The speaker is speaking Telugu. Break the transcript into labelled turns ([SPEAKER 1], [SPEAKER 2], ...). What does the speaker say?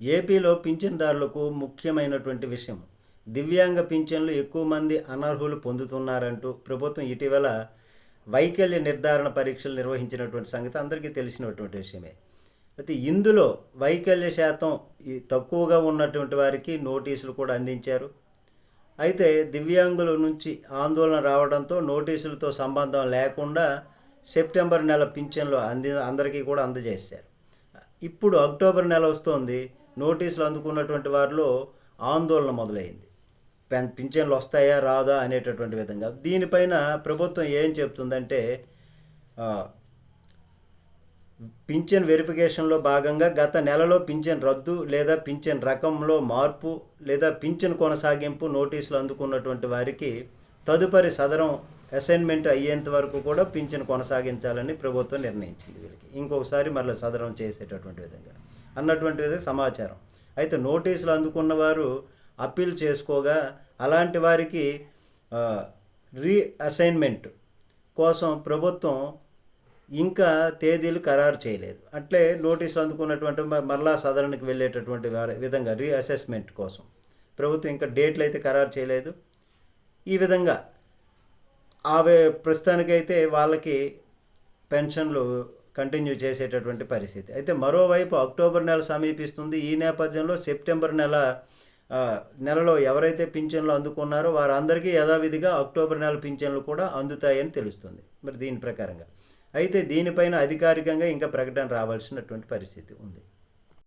[SPEAKER 1] ఏపీలో పింఛన్దారులకు ముఖ్యమైనటువంటి విషయం. దివ్యాంగ పింఛన్లు ఎక్కువ మంది అనర్హులు పొందుతున్నారంటూ ప్రభుత్వం ఇటీవల వైకల్య నిర్ధారణ పరీక్షలు నిర్వహించినటువంటి సంగతి అందరికీ తెలిసినటువంటి విషయమే. అయితే ఇందులో వైకల్య శాతం తక్కువగా ఉన్నటువంటి వారికి నోటీసులు కూడా అందించారు. అయితే దివ్యాంగుల నుంచి ఆందోళన రావడంతో నోటీసులతో సంబంధం లేకుండా సెప్టెంబర్ నెల పింఛన్లు అంది అందరికీ కూడా అందజేశారు. ఇప్పుడు అక్టోబర్ నెల వస్తోంది. నోటీసులు అందుకున్నటువంటి వారిలో ఆందోళన మొదలైంది. పెన్ పింఛన్లు వస్తాయా రాదా అనేటటువంటి విధంగా. దీనిపైన ప్రభుత్వం ఏం చెప్తుందంటే పింఛన్ వెరిఫికేషన్లో భాగంగా గత నెలలో పింఛన్ రద్దు లేదా పింఛన్ రకంలో మార్పు లేదా పింఛన్ కొనసాగింపు నోటీసులు అందుకున్నటువంటి వారికి తదుపరి సదరం అసైన్మెంట్ అయ్యేంత వరకు కూడా పింఛన్ కొనసాగించాలని ప్రభుత్వం నిర్ణయించింది వీళ్ళకి. ఇంకొకసారి మళ్ళీ సదరం చేసేటటువంటి విధంగా. అన్నటువంటి సమాచారం. అయితే నోటీసులు అందుకున్న వారు అప్పీల్ చేసుకోగా అలాంటి వారికి రీఅసైన్మెంట్ కోసం ప్రభుత్వం ఇంకా తేదీలు ఖరారు చేయలేదు. అట్లే నోటీసులు అందుకున్నటువంటి మరలా సదరణకి వెళ్ళేటటువంటి విధంగా రీఅసెస్మెంట్ కోసం. ప్రభుత్వం ఇంకా డేట్లు అయితే ఖరారు చేయలేదు. ఈ విధంగా ఆవే ప్రస్తుతానికైతే వాళ్ళకి పెన్షన్లు కంటిన్యూ చేసేటటువంటి పరిస్థితి. అయితే మరోవైపు అక్టోబర్ నెల సమీపిస్తుంది. ఈ నేపథ్యంలో సెప్టెంబర్ నెల నెలలో ఎవరైతే పింఛన్లు అందుకున్నారో వారందరికీ యథావిధిగా అక్టోబర్ నెల పింఛన్లు కూడా అందుతాయని తెలుస్తుంది. మరి దీని ప్రకారంగా. అయితే దీనిపైన అధికారికంగా ఇంకా ప్రకటన రావాల్సినటువంటి పరిస్థితి ఉంది.